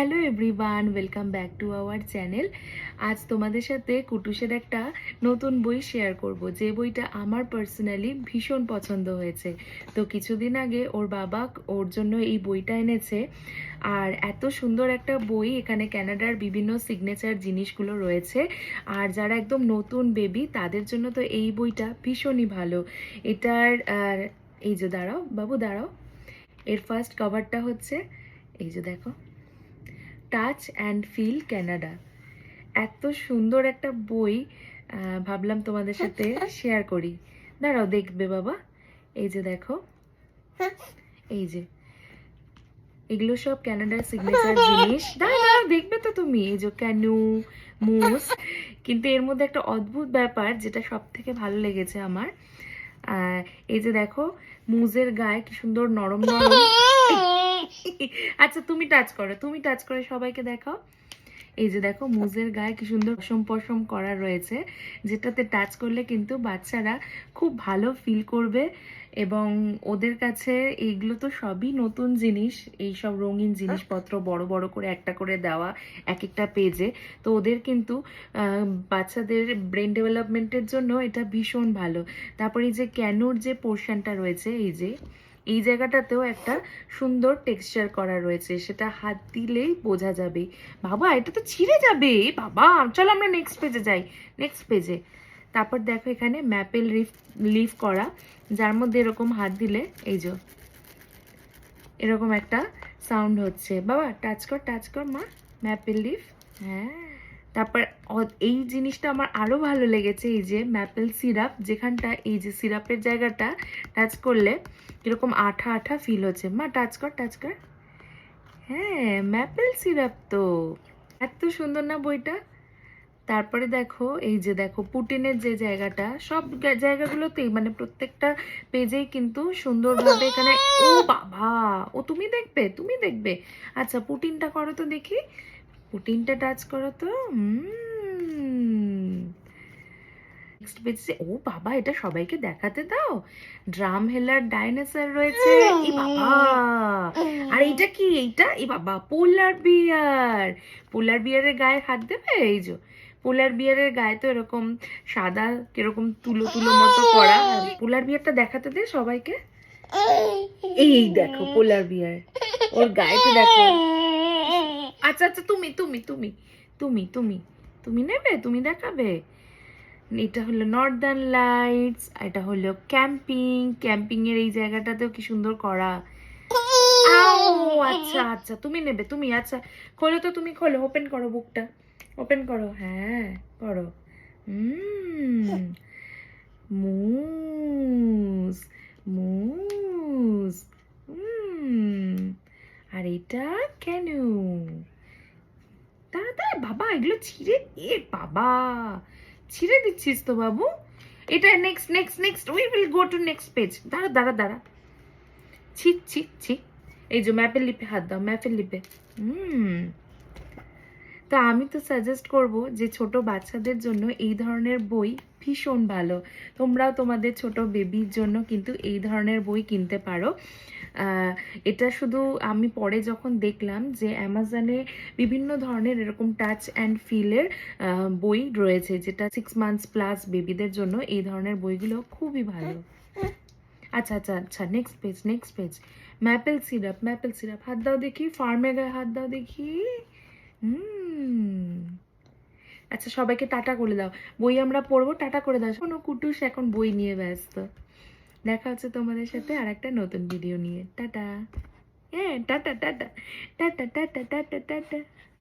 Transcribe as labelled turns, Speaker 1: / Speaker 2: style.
Speaker 1: Hello everyone welcome back to our channel আজ তোমাদের সাথে কুটুসের একটা নতুন বই শেয়ার করব। যে বইটা আমার পার্সোনালি ভীষণ পছন্দ হয়েছে। তো কিছুদিন আগে ওর বাবা ওর জন্য এই বইটা এনেছে। আর এত সুন্দর একটা বই, এখানে ক্যানাডার বিভিন্ন সিগনেচার জিনিসগুলো রয়েছে। আর যারা একদম নতুন বেবি তাদের জন্য তো এই বইটা ভীষণই ভালো। এটার এই যে, দাঁড়াও, বাবু, দাঁড়াও। এর ফার্স্ট কভারটা হচ্ছে, এই যে দেখো। টাচ অ্যান্ড ফিল ক্যানাডা এত সুন্দর একটা বই ভাবলাম তোমাদের সাথে শেয়ার করি। দাঁড়াও, দেখবে বাবা। এই যে দেখো। এই যে। এগুলো সব ক্যানাডার সিগনেচার জিনিস। দাঁড়াও দেখবে তো তুমি। এই যে ক্যানু মুস কিন্তু এর মধ্যে একটা অদ্ভুত ব্যাপার যেটা সব থেকে ভালো লেগেছে আমার। এই যে দেখো মুজের গায়ে কি সুন্দর নরম নরম আচ্ছা তুমি টাচ করো, তুমি টাচ করে সবাইকে দেখাও। এই যে দেখো, মুজের গায়ে কি সুন্দর পশম পশম করা রয়েছে, যেটাতে টাচ করলে কিন্তু বাচ্চারা খুব ভালো ফিল করবে এবং ওদের কাছে এইগুলো তো সবই নতুন জিনিস, এই সব রঙিন জিনিসপত্র বড় বড় করে একটা করে দেওয়া এক একটা পেজে তো ওদের কিন্তু বাচ্চাদের ব্রেন ডেভেলপমেন্টের জন্য এটা ভীষণ ভালো। তারপরে এই যে ক্যানুর যে পোর্শনটা রয়েছে, এই যে এই জায়গাটাতেও একটা সুন্দর টেক্সচার করা রয়েছে, সেটা হাত দিলেই বোঝা যাবে। বাবা, এটা তো ছিঁড়ে যাবে। বাবা, চলো আমরা নেক্সট পেজে যাই। নেক্সট পেজে তারপর দেখো এখানে ম্যাপেল লিফ লিভ করা, যার মধ্যে এরকম হাত দিলে, এই যে, এরকম একটা সাউন্ড হচ্ছে। বাবা টাচ কর টাচ কর মা ম্যাপেল লিফ হ্যাঁ। তারপর এই জিনিসটা আমার আরও ভালো লেগেছে, এই যে ম্যাপেল সিরাপ যেখানটা এই যে সিরাপের জায়গাটা টাচ করলে কীরকম আঠা আঠা ফিল হচ্ছে। মা টাচ কর টাচ কর। হ্যাঁ ম্যাপেল সিরাপ তো। এত সুন্দর না বইটা? তারপরে দেখো, এই যে দেখো, পুটিনের যে জায়গাটা, সব জায়গাগুলোতেই মানে প্রত্যেকটা পেজেই কিন্তু সুন্দরভাবে এখানে ও বাবা! ও তুমি দেখবে তুমি দেখবে। আচ্ছা পুটিনটা করো তো দেখি। পুটিনটা টাচ করো তো। নেক্সট পেজে ও বাবা এটা সবাইকে দেখাতে দাও। ড্রাম হেলার ডাইনোসর রয়েছে। এই বাবা। আর এইটা কি? এইটা? এই বাবা পোলার বিয়ার পোলার বিয়ারের গায়ে হাত দেবে? এই যে পোলার বিয়ারের গায়ে তো এরকম সাদা কীরকম তুলো তুলো মতো করা। পোলার বিয়ারটা দেখাতে দে সবাইকে। এই দেখো পোলার বিয়ার ওর গায়ে তো দেখো। আচ্ছা আচ্ছা তুমি তুমি তুমি তুমি তুমি তুমি নেবে? তুমি দেখাবে? এটা হলো নর্দার্ন লাইটস এটা হলো ক্যাম্পিং ক্যাম্পিং এর এই জায়গাটাতেও কি সুন্দর করা। আচ্ছা আচ্ছা তুমি নেবে, তুমি আচ্ছা খোলো তো, তুমি খোলো ওপেন করো বুকটা ওপেন করো হ্যাঁ করো। মুস মুস আর এটা কেন তাড়াতাড়ি বাবা, এগুলো ছিঁড়ে এ বাবা। ছিঁড়ে দিচ্ছিস তো, বাবু। এটা next next next we will go to next page দাঁড়া দাঁড়া দাঁড়া। ছি ছি ছি এই যে ম্যাপের লিপে হাত দাও ম্যাপের লিপে। হুম। তা আমি তো সাজেস্ট করব যে ছোট বাচ্চাদের জন্য এই ধরনের বই ভীষণ ভালো। তোমরাও তোমাদের ছোট বেবির জন্য কিন্তু এই ধরনের বই কিনতে পারো। এটা শুধু আমি পরে যখন দেখলাম যে অ্যামাজনে বিভিন্ন ধরনের এরকম টাচ অ্যান্ড ফিলের বই রয়েছে, যেটা সিক্স মান্থস প্লাস বেবিদের জন্য এই ধরনের বইগুলো খুবই ভালো। আচ্ছা আচ্ছা আচ্ছা next page next page maple syrup maple syrup হাত দাও দেখি ফার্মে গায়ে হাত দাও দেখি। হুম। আচ্ছা সবাইকে টাটা করে দাও। বই আমরা পড়ব, টাটা করে দাও। কোনো কুটুস এখন বই নিয়ে ব্যস্ত। দেখা হচ্ছে তোমাদের সাথে আর একটা নতুন ভিডিও নিয়ে। টাটা। হ্যাঁ tata. Tata tata tata tata tata.